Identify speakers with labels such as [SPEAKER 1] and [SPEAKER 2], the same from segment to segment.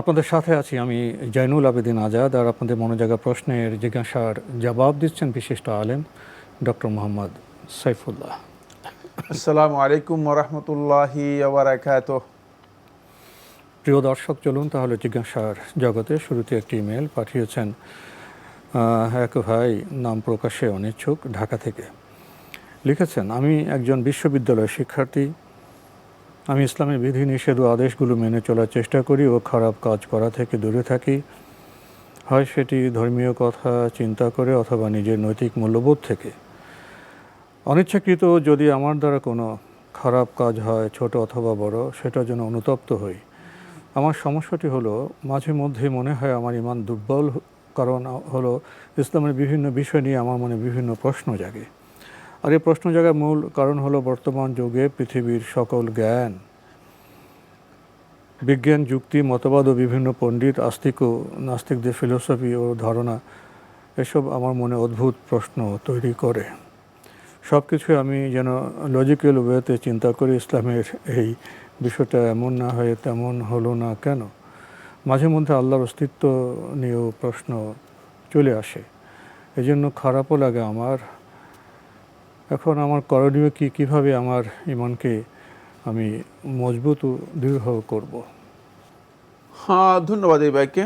[SPEAKER 1] আপনাদের সাথে আছি আমি জৈনুল আবেদিন আজাদ আর আপনাদের মনে জায়গা প্রশ্নের জিজ্ঞাসার জবাব দিচ্ছেন বিশিষ্ট আলেম ডক্টর মোহাম্মদ সাইফুল্লাহ।
[SPEAKER 2] আসসালামু আলাইকুম ওরহমতুল্লাহি ওবরাকাত
[SPEAKER 1] প্রিয় দর্শক চলুন তাহলে জিজ্ঞাসার জগতে শুরুতে একটি ইমেল পাঠিয়েছেন এক ভাই নাম প্রকাশে অনিচ্ছুক ঢাকা থেকে। লিখেছেন আমি একজন বিশ্ববিদ্যালয় শিক্ষার্থী আমি ইসলামের বিধি নিষেধ ও আদেশগুলো মেনে চলার চেষ্টা করি ও খারাপ কাজ করা থেকে দূরে থাকি। হয় সেটি ধর্মীয় কথা, চিন্তা করে অথবা নিজের নৈতিক মূল্যবোধ থেকে। অনিচ্ছাকৃত যদি আমার দ্বারা কোনো খারাপ কাজ হয়, ছোট অথবা বড় সেটার জন্য অনুতপ্ত হই। আমার সমস্যাটি হলো, মাঝে মধ্যে মনে হয় আমার ইমান দুর্বল কারণ হলো ইসলামের বিভিন্ন বিষয় নিয়ে আমার মনে বিভিন্ন প্রশ্ন জাগে। আর এই প্রশ্ন জাগার মূল কারণ হলো বর্তমান যুগে পৃথিবীর সকল জ্ঞান, বিজ্ঞান, যুক্তি, মতবাদ ও বিভিন্ন পণ্ডিত, আস্তিক ও নাস্তিকদের ফিলোসফি ও ধারণা, এসব আমার মনে অদ্ভুত প্রশ্ন তৈরি করে। সব কিছু আমি যেন লজিক্যাল ওয়েতে চিন্তা করি, ইসলামের এই বিষয়টা এমন না হয়ে তেমন হলো না কেন? মাঝে মধ্যে আল্লাহর অস্তিত্ব নিয়েও প্রশ্ন চলে আসে। এজন্য খারাপও লাগে আমার এখন আমার করণীয় কি? কীভাবে আমার ইমানকে আমি মজবুত ও দৃঢ় করব?
[SPEAKER 2] হ্যাঁ ধন্যবাদ এই ভাইকে।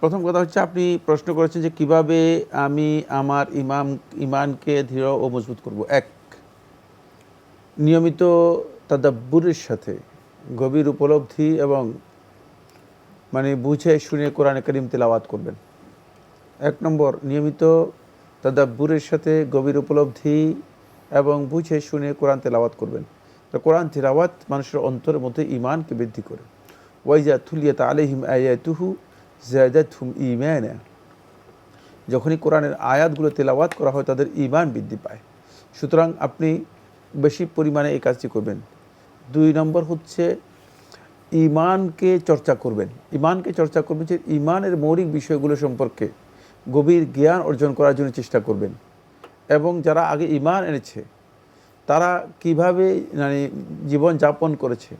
[SPEAKER 2] প্রথম কথা হচ্ছে আপনি প্রশ্ন করেছেন যে কীভাবে আমি আমার ইমাম, ইমানকে দৃঢ় ও মজবুত করব। এক, নিয়মিত তাদাব্বুরের সাথে গভীর উপলব্ধি এবং মানে বুঝে শুনে কোরআনে করিম তেলাওয়াত করবেন। এক নম্বর, নিয়মিত তাদাব্বুরের সাথে গভীর উপলব্ধি এবং বুঝে শুনে কোরআন তেলাওয়াত করবেন। তো কোরআন তেলাওয়াত মানুষের অন্তরের মধ্যে ইমানকে বৃদ্ধি করে। ওয়াইজা থুলিয়াত আলহিম আয়াতুহু জায়দাত হুম ইমানা যখনই কোরআনের আয়াতগুলো তেলাওয়াত করা হয়, তাদের ইমান বৃদ্ধি পায়। সুতরাং আপনি বেশি পরিমাণে এই কাজটি করবেন। দুই নম্বর হচ্ছে ইমানকে চর্চা করবেন। ইমানকে চর্চা করবেন যে ইমানের মৌলিক বিষয়গুলো সম্পর্কে। গভীর জ্ঞান অর্জন করার জন্য চেষ্টা করবেন। এবং যারা আগে ইমান এনেছে, তারা কীভাবে মানে জীবনযাপন করেছে,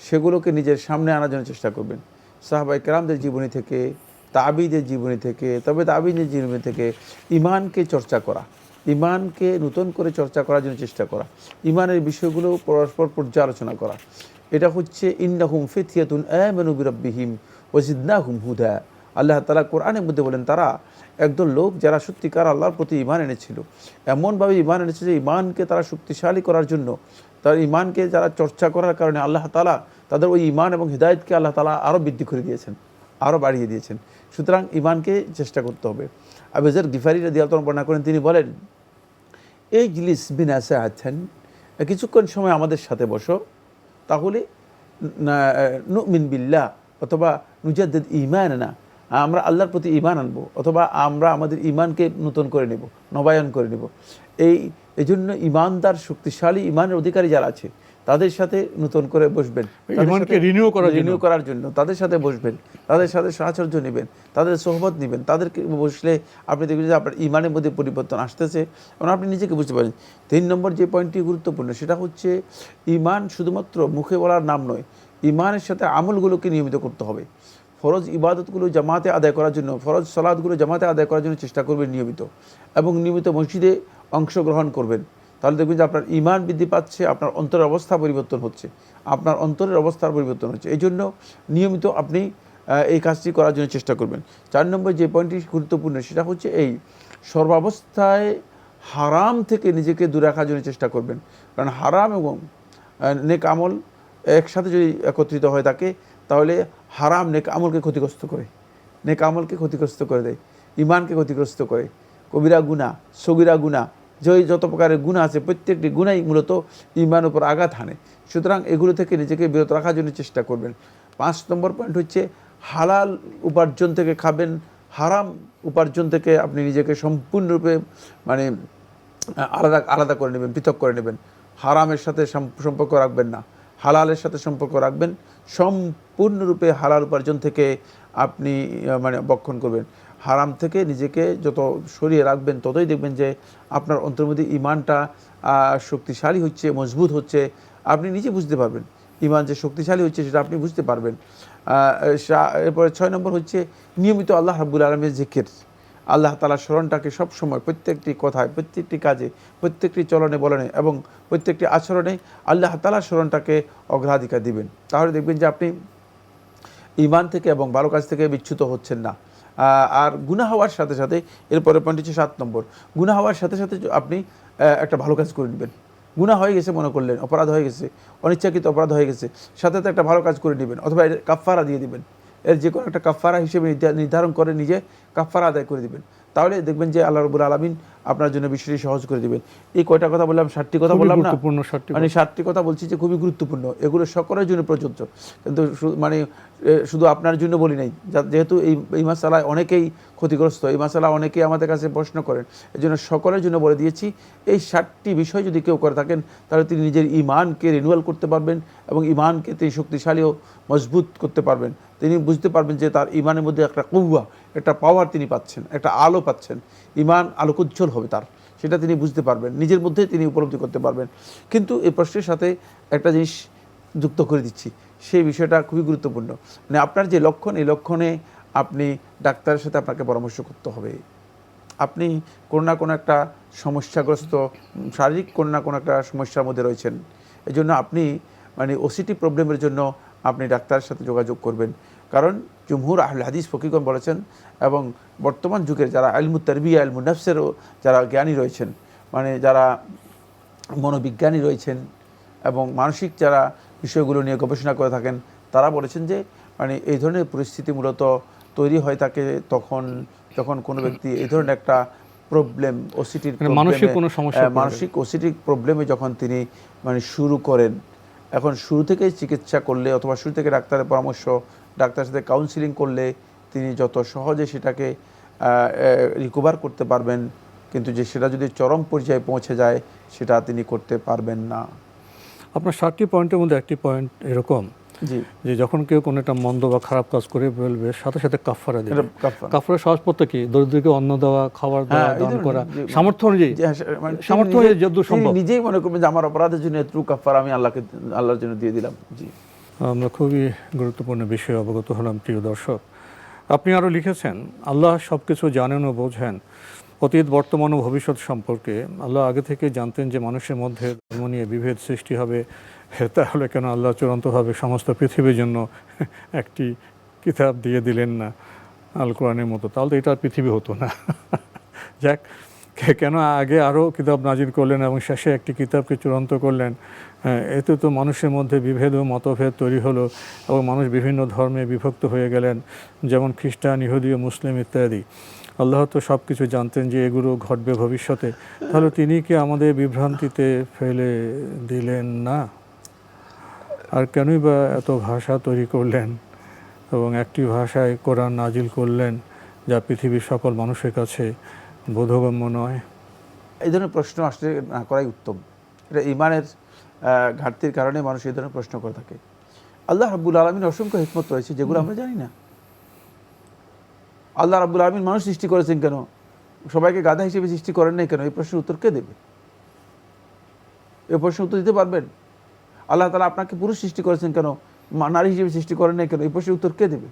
[SPEAKER 2] সেগুলোকে নিজের সামনে আনার জন্য চেষ্টা করবেন। সাহাবাই কেরামদের জীবনী থেকে, তাবিদের জীবনী থেকে, তবে তাবিদের জীবনী থেকে ইমানকে চর্চা করা ইমানকে নতুন করে চর্চা করার জন্য চেষ্টা করা ইমানের বিষয়গুলো পরস্পর পর্যালোচনা করা। এটা হচ্ছে, ইন্নাহুম ফিথিয়াতুন আমানু বিরাব্বিহিম ওয়াজিদনাহুম হুদা। আল্লাহ তালা কোরআনের মধ্যে বলেন, তারা একদল লোক যারা সত্যিকার আল্লাহর প্রতি ইমান এনেছিল। এমনভাবে ইমান এনেছে যে ইমানকে তারা শক্তিশালী করার জন্য, তার ইমানকে যারা চর্চা করার কারণে আল্লাহ তালা তাদের ওই ইমান এবং হৃদায়তকে আল্লাহ তালা আরও বৃদ্ধি করে দিয়েছেন, আরও বাড়িয়ে দিয়েছেন। সুতরাং ইমানকে চেষ্টা করতে হবে। আবেজার গিফারি রাদি আল্লাহ বর্ণনা করেন, তিনি বলেন, এই জিলিস বিনাসে আছেন, কিছুক্ষণ সময় আমাদের সাথে বসো, তাহলে নুমিন বিল্লাহ অথবা নুজাদ্দিদ ইমান না আমরা আল্লাহর প্রতি ইমান আনব অথবা আমরা আমাদের ইমানকে নতুন করে নেব নবায়ন করে নেব। এই এই জন্য ইমানদার শক্তিশালী ইমানের অধিকারী যারা আছে তাদের সাথে নতুন করে বসবেন।
[SPEAKER 1] ইমানকে renew করার জন্য।
[SPEAKER 2] renew করার জন্য। তাদের সাথে বসবেন তাদের সাথে সাহচর্য নেবেন তাদের সোহবত নেবেন। তাদেরকে বসলে আপনি দেখবেন যে আপনার ইমানের মধ্যে পরিবর্তন আসতেছে। এবং আপনি নিজেকে বুঝতে পারেন তিন নম্বর যে পয়েন্টটি গুরুত্বপূর্ণ সেটা হচ্ছে ইমান শুধুমাত্র মুখে বলার নাম নয় ইমানের সাথে আমলগুলোকে নিয়মিত করতে হবে। ফরজ ইবাদতগুলো জামাতে আদায় করার জন্য, ফরজ সলাদগুলো জামাতে আদায় করার জন্য চেষ্টা করবেন নিয়মিত এবং নিয়মিত মসজিদে অংশগ্রহণ করবেন। তাহলে দেখবেন যে আপনার ইমান বৃদ্ধি পাচ্ছে, আপনার অন্তরের অবস্থা পরিবর্তন হচ্ছে, আপনার অন্তরের অবস্থার পরিবর্তন হচ্ছে। এই জন্য নিয়মিত আপনি এই কাজটি করার জন্য চেষ্টা করবেন। চার নম্বর যে পয়েন্টটি গুরুত্বপূর্ণ, সেটা হচ্ছে এই, সর্বাবস্থায় হারাম থেকে নিজেকে দূরে রাখার জন্য চেষ্টা করবেন। কারণ হারাম এবং নেক আমল একসাথে যদি একত্রিত হয়ে থাকে, তাহলে হারাম নেক আমলকে ক্ষতিগ্রস্ত করে। নেক আমলকে ক্ষতিগ্রস্ত করে দেয়। ইমানকে ক্ষতিগ্রস্ত করে। কবিরা গুণা সগিরা গুণা যে যত প্রকারের গুণা আছে, প্রত্যেকটি গুণাই মূলত ইমান উপর আঘাত হানে। সুতরাং এগুলো থেকে নিজেকে বিরত রাখার জন্য চেষ্টা করবেন। পাঁচ নম্বর পয়েন্ট হচ্ছে, হালাল উপার্জন থেকে খাবেন, হারাম উপার্জন থেকে আপনি নিজেকে সম্পূর্ণরূপে মানে আলাদা আলাদা করে নেবেন, পৃথক করে নেবেন। হারামের সাথে সম্পর্ক রাখবেন না। হালালের সাথে সম্পর্ক রাখবেন। সম্পূর্ণরূপে হালাল উপার্জন থেকে আপনি মানে বক্ষণ করবেন। হারাম থেকে নিজেকে যত সরিয়ে রাখবেন, ততই দেখবেন যে আপনার অন্তর্মধ্যে ইমানটা শক্তিশালী হচ্ছে, মজবুত হচ্ছে, আপনি নিজে বুঝতে পারবেন। ইমান যে শক্তিশালী হচ্ছে, সেটা আপনি বুঝতে পারবেন। এরপরে ছয় নম্বর হচ্ছে নিয়মিত আল্লাহ রাব্বুল আলমের জিকির। আল্লাহ তালা স্মরণটাকে সবসময় প্রত্যেকটি কথায়, প্রত্যেকটি কাজে, প্রত্যেকটি চলনে বলনে এবং প্রত্যেকটি আচরণে আল্লাহ তালা স্মরণটাকে অগ্রাধিকার দিবেন। তাহলে দেখবেন যে আপনি ইমান থেকে এবং ভালো কাজ থেকে বিচ্যুত হচ্ছেন না। আর গুণা হওয়ার সাথে সাথে, এরপরে পয়েন্ট হচ্ছে সাত নম্বর গুণা হওয়ার সাথে সাথে আপনি একটা ভালো কাজ করে নেবেন। গুণা হয়ে গেছে মনে করলেন, অপরাধ হয়ে গেছে, অনিচ্ছাকৃত অপরাধ হয়ে গেছে, সাথে সাথে একটা ভালো কাজ করে নেবেন অথবা এর কাফফারা দিয়ে দিবেন। এর যে কোনো একটা কাফফারা হিসেবে নির্ধা- নির্ধারণ করে নিজে কাফফারা আদায় করে দিবেন। তাহলে দেখবেন যে আল্লাহ রবুল আলমিন আপনার জন্য বিষয়টি সহজ করে দিবেন। এই কয়টা কথা বললাম? ষাটটি কথা বললাম না?
[SPEAKER 1] সাতটি
[SPEAKER 2] মানে সাতটি কথা বলছি যে খুবই গুরুত্বপূর্ণ। এগুলো সকলের জন্য প্রযোজ্য। কিন্তু মানে শুধু আপনার জন্য বলি নাই। যা- যেহেতু এই এই মাসালায় অনেকেই ক্ষতিগ্রস্ত এই মাসালা অনেকেই আমাদের কাছে প্রশ্ন করেন। এই জন্য সকলের জন্য বলে দিয়েছি এই সাতটি বিষয় যদি কেউ করে থাকেন তাহলে তিনি নিজের ইমানকে রিনুয়াল করতে পারবেন এবং ইমানকে তিনি শক্তিশালী ও মজবুত করতে পারবেন। তিনি বুঝতে পারবেন যে তার ইমানের মধ্যে একটা কৌয়া একটা পাওয়ার তিনি পাচ্ছেন, একটা আলো পাচ্ছেন। ইমান আলোকোজ্জ্বল হবে তার, সেটা তিনি বুঝতে পারবেন। নিজের মধ্যে তিনি উপলব্ধি করতে পারবেন। কিন্তু এই প্রশ্নের সাথে একটা জিনিস যুক্ত করে দিচ্ছি, সেই বিষয়টা খুবই গুরুত্বপূর্ণ। মানে আপনার যে লক্ষণ, এই লক্ষণে আপনি ডাক্তারের সাথে আপনাকে পরামর্শ করতে হবে। আপনি কোনো না কোনো একটা সমস্যাগ্রস্ত, শারীরিক কোনো না কোনো একটা সমস্যার মধ্যে রয়েছেন। এই জন্য আপনি মানে ওসিটি প্রবলেমের জন্য আপনি ডাক্তারের সাথে যোগাযোগ করবেন। কারণ জুমহুর আহল হাদিস ফকিগণ বলেছেন এবং বর্তমান যুগের যারা আলমু তারবিয়া আলমু নফসেরও যারা জ্ঞানী রয়েছেন মানে যারা মনোবিজ্ঞানী রয়েছেন এবং মানসিক যারা বিষয়গুলো নিয়ে গবেষণা করে থাকেন তারা বলেছেন যে মানে এই ধরনের পরিস্থিতি মূলত তৈরি হয় থাকে তখন যখন কোনো ব্যক্তি এই ধরনের একটা প্রবলেম ওসিটির
[SPEAKER 1] মানে মানসিক কোনো সমস্যায় পড়ে
[SPEAKER 2] মানসিক ওসিটিক প্রবলেমে যখন তিনি মানে শুরু করেন এখন শুরু থেকেই চিকিৎসা করলে অথবা শুরু থেকে ডাক্তারের পরামর্শ ডাক্তারের সাথে কাউন্সিলিং করলে তিনি যত সহজে সেটাকে রিকভার করতে পারবেন। কিন্তু যে সেটা যদি চরম পর্যায়ে পৌঁছে যায় সেটা তিনি করতে পারবেন না।
[SPEAKER 1] আপনার সাতটি পয়েন্টের মধ্যে একটি পয়েন্ট এরকম
[SPEAKER 2] জি।
[SPEAKER 1] যে যখন কেউ কোনো একটা মন্দ বা খারাপ কাজ করে ফেলবে সাথে সাথে কাফারা দেবে।
[SPEAKER 2] কাফারা।
[SPEAKER 1] সহজপত্র কি? দরিদ্রকে অন্ন দেওয়া খাবার দেওয়া
[SPEAKER 2] হ্যাঁ,
[SPEAKER 1] দান করা। সামর্থ্য অনুযায়ী?
[SPEAKER 2] হ্যাঁ, মানে
[SPEAKER 1] সামর্থ্য অনুযায়ী যদ্দূর সম্ভব?
[SPEAKER 2] নিজেই মনে করবেন যে আমার অপরাধের জন্য এতটুকু কাফার আমি আল্লাহকে আল্লাহর জন্য দিয়ে দিলাম। জি।
[SPEAKER 1] আমরা খুবই গুরুত্বপূর্ণ বিষয়ে অবগত হলাম, প্রিয় দর্শক। আপনি আরও লিখেছেন, আল্লাহ সব কিছু জানেন ও বোঝেন। অতীত, বর্তমান ও ভবিষ্যৎ সম্পর্কে আল্লাহ আগে থেকে জানতেন যে মানুষের মধ্যে ধর্ম নিয়ে বিভেদ সৃষ্টি হবে। তাহলে কেন আল্লাহ চূড়ান্তভাবে সমস্ত পৃথিবীর জন্য একটি কিতাব দিয়ে দিলেন না আল কোরআনের মতো? তাহলে তো এটা পৃথিবী হতো না। যাক কেন আগে আরও কিতাব নাজির করলেন এবং শেষে একটি কিতাবকে চূড়ান্ত করলেন? এতে তো মানুষের মধ্যে বিভেদ ও মতভেদ তৈরি হলো এবং মানুষ বিভিন্ন ধর্মে বিভক্ত হয়ে গেলেন, যেমন খ্রিস্টান, ইহুদি ও মুসলিম ইত্যাদি। আল্লাহ তো সব কিছু জানতেন যে এগুলো ঘটবে ভবিষ্যতে। তাহলে তিনি কি আমাদের বিভ্রান্তিতে ফেলে দিলেন না? আর কেনই বা এত ভাষা তৈরি করলেন এবং একটি ভাষায় কোরআন নাজিল করলেন যা পৃথিবীর সকল মানুষের কাছে বোধগম্য নয়।
[SPEAKER 2] এই ধরনের প্রশ্ন আসলে না করাই উত্তম। এটা ইমানের ঘাটতির কারণে মানুষ এই ধরনের প্রশ্ন করে থাকে। আল্লাহ রাব্বুল আলমিন অসংখ্য হিকমত রয়েছে, যেগুলো আমরা জানি না। আল্লাহ রাব্বুল আলমিন মানুষ সৃষ্টি করেছেন কেন? সবাইকে গাধা হিসেবে সৃষ্টি করেন নাই কেন? এই প্রশ্নের উত্তর কে দেবে? এই প্রশ্নের উত্তর দিতে পারবেন? আল্লাহ তালা আপনাকে পুরুষ সৃষ্টি করেছেন কেন? নারী হিসেবে সৃষ্টি করেন নাই কেন? এই প্রশ্নের উত্তর কে দেবে?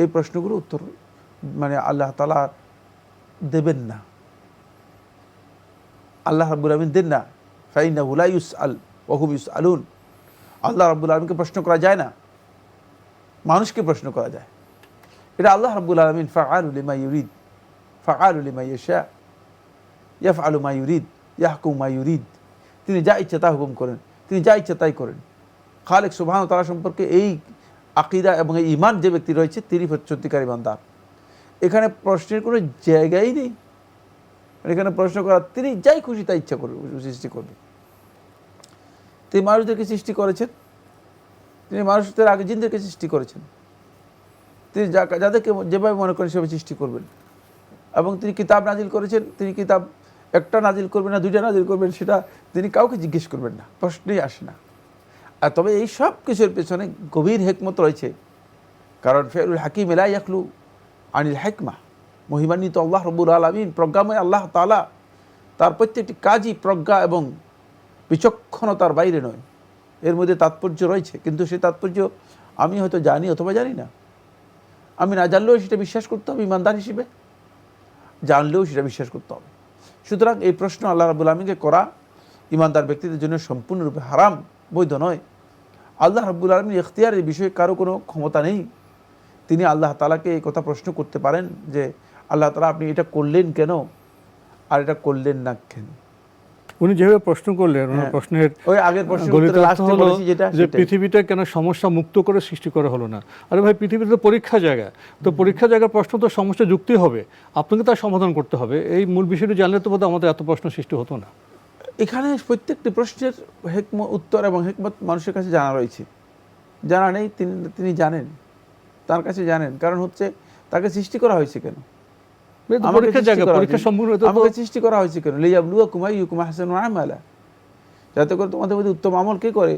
[SPEAKER 2] এই প্রশ্নগুলো উত্তর মানে আল্লাহ তালা দেবেন না। আল্লাহ রাব্বুল আলমিন দেন না। ফাইনা হুলা ইউস আল ওহুম ইউস আলুন আল্লাহ রাব্বুল আলমীকে প্রশ্ন করা যায় না। মানুষকে প্রশ্ন করা যায়। এটা আল্লাহ রাব্বুল আলমিন ফাআলুলিমা ইউরিদ ফাআলুলিমা ইয়েশা ইয়াফ আলু মায়ুরিদ ইয়াহকুম মায়ুরিদ তিনি যা ইচ্ছা তা হুকুম করেন, তিনি যা ইচ্ছা তাই করেন। খালেক সুবাহ তারা সম্পর্কে এই আকিদা এবং এই ইমান যে ব্যক্তি রয়েছে, তিনি সত্যিকার ইমানদার এখানে প্রশ্নের কোনো জায়গাই নেই। এখানে প্রশ্ন করার তিনি যাই খুশি তাই ইচ্ছা করবে, সৃষ্টি করবে। তিনি মানুষদেরকে সৃষ্টি করেছেন। তিনি মানুষদের আগে জিনদেরকে সৃষ্টি করেছেন। তিনি যাদেরকে যেভাবে মনে করেন সেভাবে সৃষ্টি করবেন। এবং তিনি কিতাব নাজিল করেছেন, তিনি কিতাব একটা নাজিল করবেন না, দুইটা নাজিল করবেন, সেটা তিনি কাউকে জিজ্ঞেস করবেন না, প্রশ্নই আসে না। আর তবে এই সব কিছুর পেছনে গভীর হেকমত রয়েছে। কারণ ফেরুল হাকিম এলাই ইয়াকলু আনিল হেকমা, মহিমান্বিত আল্লাহ রবুল আলমিন, প্রজ্ঞাময় আল্লাহ তালা তার প্রত্যেকটি কাজই প্রজ্ঞা এবং বিচক্ষণতার বাইরে নয়। এর মধ্যে তাৎপর্য রয়েছে, কিন্তু সেই তাৎপর্য আমি হয়তো জানি অথবা জানি না। আমি না জানলেও সেটা বিশ্বাস করতে হবে, ইমানদার হিসেবে জানলেও সেটা বিশ্বাস করতে হবে। সুতরাং এই প্রশ্ন আল্লাহ রাবুল আলমীকে করা ইমানদার ব্যক্তিদের জন্য সম্পূর্ণরূপে হারাম, বৈধ নয়। আল্লাহ রাবুল আলমীর এখতিয়ার এই বিষয়ে কারও কোনো ক্ষমতা নেই। তিনি আল্লাহ তালাকে এই কথা প্রশ্ন করতে পারেন যে আল্লাহ তালা আপনি এটা করলেন কেন? আর এটা করলেন না কেন?
[SPEAKER 1] উনি যেভাবে প্রশ্ন করলেন ওনার
[SPEAKER 2] হ্যাঁ।
[SPEAKER 1] প্রশ্নের
[SPEAKER 2] ওই আগের প্রশ্ন
[SPEAKER 1] হলো যে পৃথিবীটা কেন সমস্যা মুক্ত করে সৃষ্টি করা হলো না। আরে ভাই পৃথিবীতে তো পরীক্ষা জায়গা। তো পরীক্ষা জায়গার প্রশ্ন তো সমস্যা যুক্তি হবে। আপনাকে তার সমাধান করতে হবে। এই মূল বিষয়টি জানলে তো বোধহয় আমাদের এত প্রশ্ন সৃষ্টি হতো না।
[SPEAKER 2] এখানে প্রত্যেকটি প্রশ্নের হেকম উত্তর এবং হেকমত মানুষের কাছে জানা রয়েছে। জানা নেই তিনি তিনি জানেন। তার কাছে জানেন কারণ হচ্ছে তাকে সৃষ্টি করা হয়েছে কেন? আমাকে সৃষ্টি করা হয়েছে।
[SPEAKER 1] সম্পূর্ণ হতে তো
[SPEAKER 2] আমাকে সৃষ্টি করা হয়েছে কেন? লিয়াবলুয়া কুমাই ইউকুমা হাসান আমালা। যাতে করে তোমাদের মধ্যে উত্তম আমল কে করে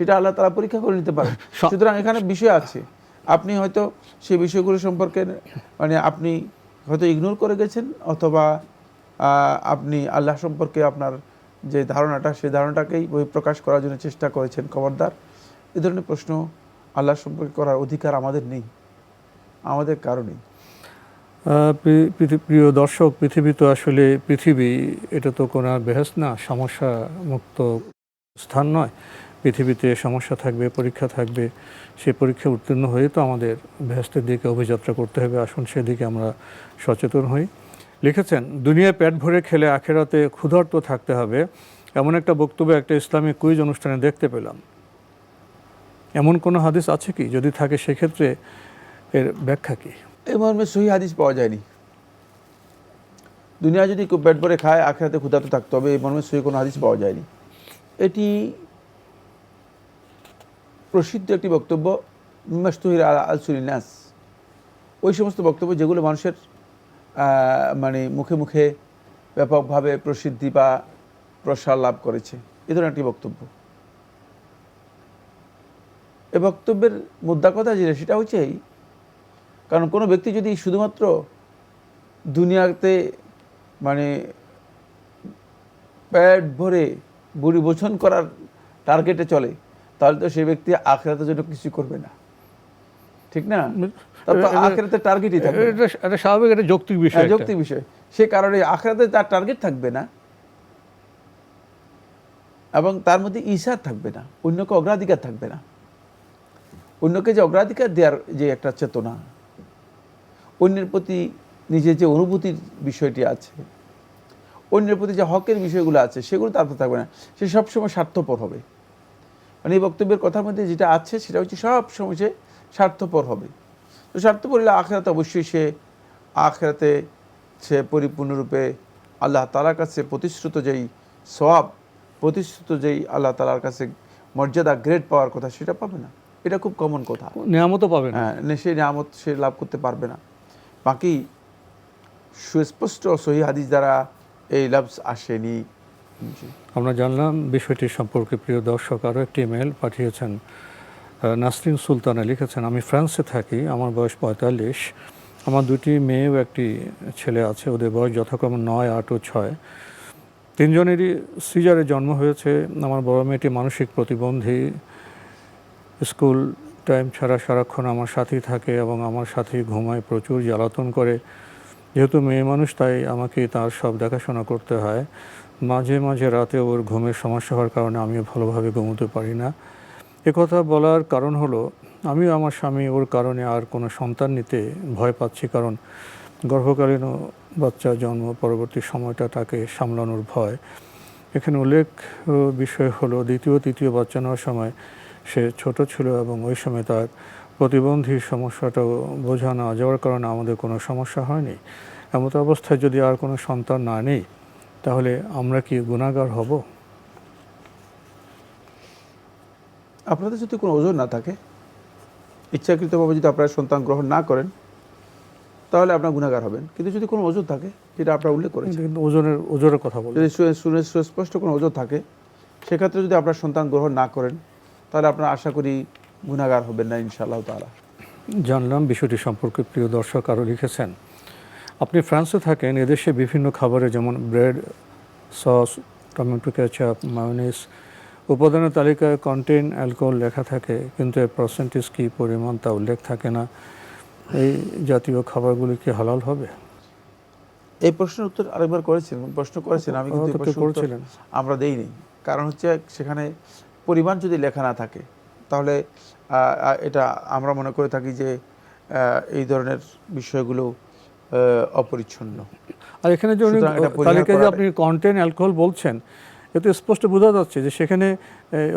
[SPEAKER 2] সেটা আল্লাহ তারা পরীক্ষা করে নিতে পারে। সুতরাং এখানে বিষয় আছে। আপনি হয়তো সেই বিষয়গুলো সম্পর্কে মানে আপনি হয়তো ইগনোর করে গেছেন অথবা আহ, আপনি আল্লাহ সম্পর্কে আপনার যে ধারণাটা সেই ধারণাটাকেই প্রকাশ করার জন্য চেষ্টা করেছেন খবরদার। এ ধরনের প্রশ্ন আল্লাহ সম্পর্কে করার অধিকার আমাদের নেই, আমাদের কারণেই
[SPEAKER 1] প্রিয় দর্শক, পৃথিবী তো আসলে পৃথিবী, এটা তো কোনো বেহেস না, সমস্যা মুক্ত স্থান নয়। পৃথিবীতে সমস্যা থাকবে, পরীক্ষা থাকবে সেই পরীক্ষা উত্তীর্ণ হয়ে তো আমাদের বেহেস্তের দিকে অভিযাত্রা করতে হবে। আসুন সেদিকে আমরা সচেতন হই। লিখেছেন, দুনিয়ায় পেট ভরে খেলে আখেরাতে ক্ষুধার্ত থাকতে হবে। এমন একটা বক্তব্য একটা ইসলামিক কুইজ অনুষ্ঠানে দেখতে পেলাম। এমন কোনো হাদিস আছে কি? যদি থাকে, সেক্ষেত্রে এর ব্যাখ্যা কী?
[SPEAKER 2] এই মর্মে সহি হাদিস পাওয়া যায়নি। দুনিয়া যদি পেট ভরে খায়, আখেরাতে ক্ষুধার্ত থাকতে হবে এই মর্মে সহি কোনো হাদিস পাওয়া যায়নি। এটি প্রসিদ্ধ একটি বক্তব্য, মিমাস্তহির আল সুলিনাস ওই সমস্ত বক্তব্য যেগুলো মানুষের মানে মুখে মুখে ব্যাপকভাবে প্রসিদ্ধি বা প্রসার লাভ করেছে। এ ধরনের একটি বক্তব্য। এ বক্তব্যের মুদ্রা কথা যেটা সেটা হচ্ছে এই। কারণ কোনো ব্যক্তি যদি শুধুমাত্র দুনিয়াতে মানে পেট ভরে বুড়ি বোঝন করার টার্গেটে চলে তাহলে তো সেই ব্যক্তি আখেরাতের জন্য কিছু করবে না। ঠিক না? তার তো
[SPEAKER 1] এটা-
[SPEAKER 2] আখেরাতে টার্গেটই থাকবে
[SPEAKER 1] এটা এটা স্বাভাবিক একটা যৌক্তিক বিষয়
[SPEAKER 2] হ্যাঁ, যৌক্তিক বিষয়। সে কারণে আখেরাতে তার টার্গেট থাকবে না। এবং তার মধ্যে ঈশার থাকবে না। অন্যকে অগ্রাধিকার থাকবে না। অন্যকে যে অগ্রাধিকার দেওয়ার যে একটা চেতনা, অন্যের প্রতি নিজের যে অনুভূতির বিষয়টি আছে, অন্যের প্রতি যে হকের বিষয়গুলো আছে, সেগুলো তার থাকবে না। সে সবসময় স্বার্থপর হবে। মানে এই বক্তব্যের কথার মধ্যে যেটা আছে, সেটা হচ্ছে সবসময় সে স্বার্থপর হবে। তো স্বার্থপর হলে আখেরাতে অবশ্যই সে, আখেরাতে সে পরিপূর্ণরূপে আল্লাহ তালার কাছে প্রতিশ্রুত যেই সব প্রতিশ্রুত যেই আল্লাহ তালার কাছে মর্যাদা, গ্রেড পাওয়ার কথা সেটা পাবে না। এটা খুব কমন কথা।
[SPEAKER 1] নেয়ামতও পাবেন
[SPEAKER 2] হ্যাঁ সে নিয়ামত সে লাভ করতে পারবে না। বাকি সুস্পষ্ট সহি হাদিস দ্বারা এই লাভস আসেনি।
[SPEAKER 1] আমরা জানলাম বিষয়টি সম্পর্কে প্রিয় দর্শক আরও একটি ইমেল পাঠিয়েছেন নাসরিন সুলতানা লিখেছেন আমি ফ্রান্সে থাকি আমার বয়স পঁয়তাল্লিশ। আমার দুটি মেয়েও একটি ছেলে আছে ওদের বয়স যথাক্রমে নয় আট ও ছয়। তিনজনেরই সিজারে জন্ম হয়েছে। আমার বড় মেয়েটি মানসিক প্রতিবন্ধী। স্কুল টাইম ছাড়া সারাক্ষণ আমার সাথেই থাকে এবং আমার সাথেই ঘুমায়, প্রচুর জ্বালাতন করে। যেহেতু মেয়ে মানুষ, তাই আমাকে তার সব দেখাশোনা করতে হয়। মাঝে মাঝে রাতে ওর ঘুমের সমস্যা হওয়ার কারণে আমিও ভালোভাবে ঘুমোতে পারি না। কথা বলার কারণ হলো, আমিও আমার স্বামী, ওর কারণে আর কোনো সন্তান নিতে ভয় পাচ্ছি কারণ গর্ভকালীন বাচ্চা জন্ম পরবর্তী সময়টা তাকে সামলানোর ভয়। এখানে উল্লেখ বিষয় হলো, দ্বিতীয়, তৃতীয় বাচ্চা নেওয়ার সময় সে ছোট ছিল এবং ওই সময় তার প্রতিবন্ধী সমস্যাটাও বোঝা না যাওয়ার কারণে আমাদের কোনো সমস্যা হয়নি। এমত অবস্থায় যদি আর কোনো সন্তান না নেই তাহলে আমরা কি গুণাগার হব?
[SPEAKER 2] আপনাদের যদি কোনো ওজন না থাকে ইচ্ছাকৃতভাবে যদি আপনারা সন্তান গ্রহণ না করেন তাহলে আপনার গুণাগার হবেন। কিন্তু যদি কোনো ওজন থাকে যেটা আপনারা উল্লেখ করেন
[SPEAKER 1] কিন্তু ওজনের ওজনের কথা বলি
[SPEAKER 2] যদি সুস্পষ্ট কোনো ওজন থাকে সেক্ষেত্রে যদি আপনার সন্তান গ্রহণ না করেন তাহলে আপনারা আশা করি গুণাগার হবেন না ইনশাআল্লাহ তাআলা।
[SPEAKER 1] জানলাম বিষয়টি সম্পর্কে প্রিয় দর্শক আরও লিখেছেন আপনি ফ্রান্সে থাকেন এদেশে বিভিন্ন খাবারে যেমন bread sauce tomato ketchup mayonnaise উপাদানের তালিকায় কন্টেন অ্যালকোহল লেখা থাকে কিন্তু এর পার্সেন্টেজ কী পরিমাণ তা উল্লেখ থাকে না। এই জাতীয় খাবারগুলি কি হালাল হবে?
[SPEAKER 2] এই প্রশ্নের উত্তর আরেকবার করেছিলেন প্রশ্ন করেছেন আমি কিন্তু। আমরা দেইনি। কারণ হচ্ছে সেখানে পরিমাণ যদি লেখা না থাকে তাহলে এটা আমরা মনে করে থাকি যে এই ধরনের বিষয়গুলো অপরিচ্ছন্ন।
[SPEAKER 1] আর এখানে তালিকায় যে আপনি কন্টেন অ্যালকোহল বলছেন এতে স্পষ্ট বোঝা যাচ্ছে যে সেখানে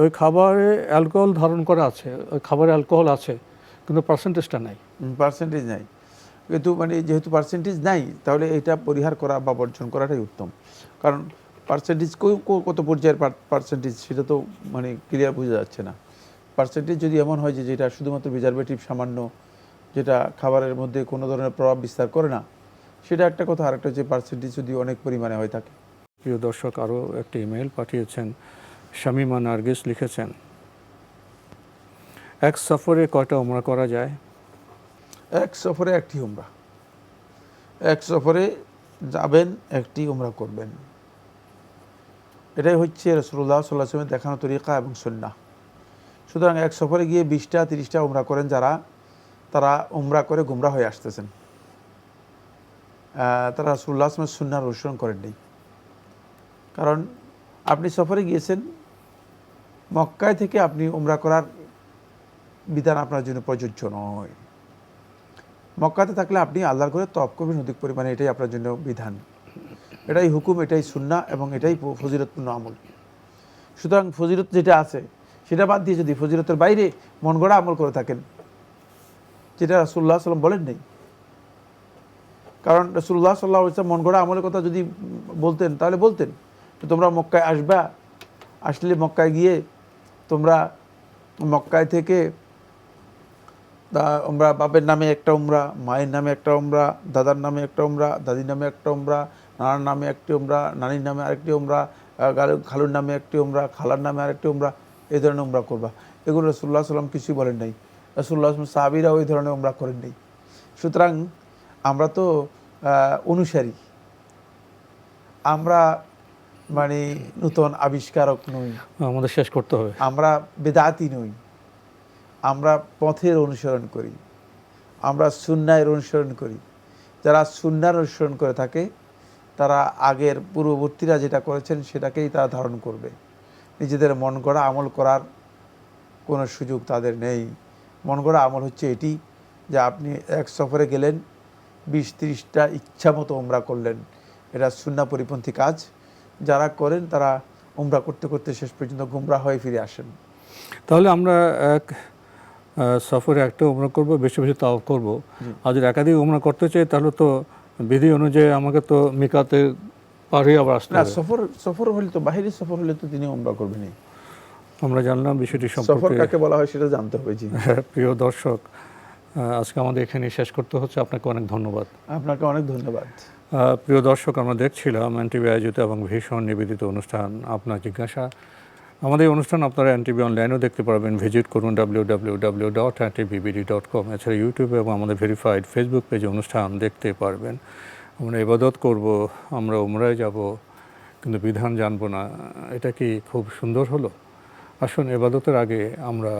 [SPEAKER 1] ওই খাবারে অ্যালকোহল ধারণ করা আছে ওই খাবারে অ্যালকোহল আছে কিন্তু পার্সেন্টেজটা নাই।
[SPEAKER 2] পার্সেন্টেজ নাই। কিন্তু মানে যেহেতু পার্সেন্টেজ নাই তাহলে এটা পরিহার করা বা বর্জন করাটাই উত্তম। কারণ পার্সেন্টেজ কত পর্যায়ের পার্সেন্টেজ সেটা তো মানে ক্লিয়ার বোঝা যাচ্ছে না। পার্সেন্টেজ যদি এমন হয় যে যেটা শুধুমাত্র প্রিজারভেটিভ সামান্য যেটা খাবারের মধ্যে কোনো ধরনের প্রভাব বিস্তার করে না সেটা একটা কথা। আরেকটা হচ্ছে পার্সেন্টেজ যদি অনেক পরিমাণে হয়ে থাকে।
[SPEAKER 1] প্রিয় দর্শক আরও একটি ইমেল পাঠিয়েছেন শামিমা নার্গিস লিখেছেন এক সফরে কয়টা ওমরা করা যায়?
[SPEAKER 2] এক সফরে একটি উমরা। এক সফরে যাবেন একটি উমরা করবেন। এটাই হচ্ছে রসুল্লাহ সাল্লাহ আসলামের দেখানো তরিকা এবং সন্না সুতরাং এক সফরে গিয়ে বিশটা, তিরিশটা উমরা করেন যারা, তারা উমরা করে গুমরা হয়ে আসতেছেন। তারা রসুল্লাহ আসলামের সুন্নার অনুসরণ করেননি কারণ আপনি সফরে গিয়েছেন, মক্কায় থেকে আপনি উমরা করার বিধান আপনার জন্য প্রযোজ্য নয়। মক্কাতে থাকলে আপনি আল্লাহর করে তপ করবেন অধিক পরিমাণে, এটাই আপনার জন্য বিধান। এটাই হুকুম, এটাই সুন্না এবং এটাই ফজিলতপূর্ণ আমল। সুতরাং ফজিরত যেটা আছে, সেটা বাদ দিয়ে যদি ফজিরতের বাইরে মন গড়া আমল করে থাকেন, যেটা রাসুল্লাহ সাল্লাম বলেন নেই। কারণ রসুল্লাহ সাল্লাহ ইসলাম মন গড়া আমলের কথা যদি বলতেন, তাহলে বলতেন তোমরা মক্কায় আসবা, আসলে মক্কায় গিয়ে তোমরা মক্কায় থেকে আমরা বাপের নামে একটা উমরা, মায়ের নামে একটা উমরা, দাদার নামে একটা উমরা, দাদির নামে একটা উমরা নানার নামে একটি উমরা নানির নামে আরেকটি উমরা খালুর নামে একটি উমরা খালার নামে আরেকটি উমরা এই ধরনের উমরা করবা। এগুলো রসুল্লাহ সাল্লাম কিছুই বলেন নাই। রসুল্লাহ সাহাবিরা ওই ধরনের উমরা করেন নাই। সুতরাং আমরা তো অনুসারী। আমরা মানে নূতন আবিষ্কারক নই।
[SPEAKER 1] আমাদের শেষ করতে হবে।
[SPEAKER 2] আমরা বেদাতি নই। আমরা পথের অনুসরণ করি। আমরা সুন্নায়ের অনুসরণ করি। যারা সুন্নার অনুসরণ করে থাকে তারা আগের পূর্ববর্তীরা যেটা করেছেন সেটাকেই তারা ধারণ করবে। নিজেদের মন গড়া আমল করার কোনো সুযোগ তাদের নেই। মন গড়া আমল হচ্ছে এটি যে আপনি এক সফরে গেলেন বিশ তিরিশটা ইচ্ছা মতো উমরা করলেন। এটা সুন্না পরিপন্থী কাজ। যারা করেন তারা উমরা করতে করতে শেষ পর্যন্ত গুমরা হয়ে ফিরে আসেন।
[SPEAKER 1] তাহলে আমরা এক সফরে একটা ওমরা করব বেশি বেশি তাও করব। আর যদি একাধিক ওমরা করতে চাই তাহলে তো বিধি অনুযায়ী আমাকে তো মিকাতে পার হয়ে আবার আসতে
[SPEAKER 2] না সফর সফর হলে তো বাহিরে সফর হলে তো তিনি উমরা করবেনই।
[SPEAKER 1] আমরা জানলাম বিষয়টি সম্পর্কে।
[SPEAKER 2] সফর কাকে বলা হয় সেটা জানতে হবে জি।
[SPEAKER 1] হ্যাঁ, প্রিয় দর্শক আজকে আমাদের এখানে শেষ করতে হচ্ছে। আপনাকে অনেক ধন্যবাদ।
[SPEAKER 2] আপনাকে অনেক ধন্যবাদ।
[SPEAKER 1] প্রিয় দর্শক আমরা দেখছিলাম এনটিভি আয়োজিত এবং ভীষণ নিবেদিত অনুষ্ঠান। আপনার জিজ্ঞাসা আমাদের অনুষ্ঠান আপনারা এনটিভি অনলাইনেও দেখতে পারবেন। ভিজিট করুন W W W dot NTVBD dot com এছাড়া ইউটিউবে এবং আমাদের ভেরিফাইড ফেসবুক পেজে অনুষ্ঠান দেখতে পারবেন। আমরা ইবাদত করব, আমরা উমরায় যাব, কিন্তু বিধান জানব না। এটা কি খুব সুন্দর হলো? আসুন এবাদতের আগে আমরা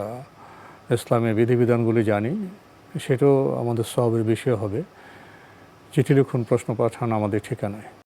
[SPEAKER 1] ইসলামের বিধিবিধানগুলি জানি, সেটাও আমাদের সবের বিষয় হবে। চিঠি লিখুন, প্রশ্ন পাঠান আমাদের ঠিকানায়।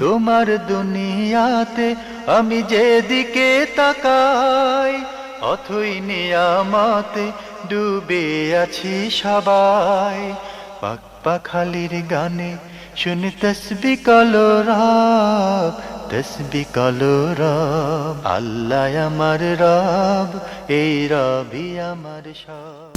[SPEAKER 3] তোমার দুনিয়াতে আমি যেদিকে তাকাই, অথই নিয়ামতে ডুবে আছি সবাই। পাক পাখালির গানে শুনি তসবি কলো রব, তসবি কলো রব। আল্লাহ আমার রব, এই রবি আমার সব।